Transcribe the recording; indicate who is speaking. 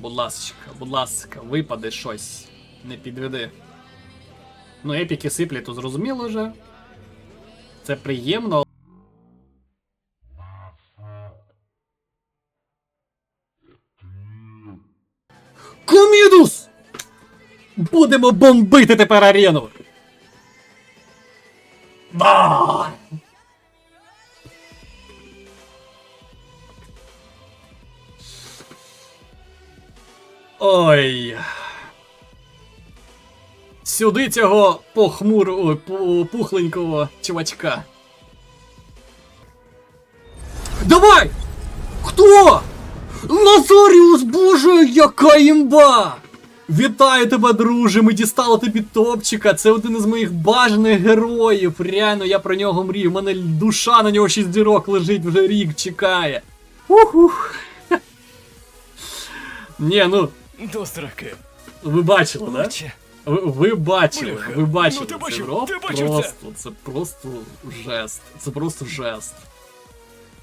Speaker 1: Будь ласочка, будь ласка, випаде щось. Не підведи. Ну, епіки сиплять, то зрозуміло вже. Це приємно. Комідус! Будемо бомбити тепер арену! Да! Ой. Сюди цього похмурого, пухленького чувачка. Давай! Хто? Лазаріус, боже, яка імба! Вітаю тебе, друже! Ми дістали тобі топчика. Це один із моїх бажаних героїв. Реально, я про нього мрію. У мене душа на нього шість дірок лежить, вже рік чекає. Ух-ух. Ні, ну,
Speaker 2: Достроки.
Speaker 1: ви бачили, да? Ви, ви бачили,
Speaker 2: Бляха,
Speaker 1: ви бачили.
Speaker 2: ну ти бачив,
Speaker 1: це
Speaker 2: ти бачив це?
Speaker 1: це просто жест. Це просто жест.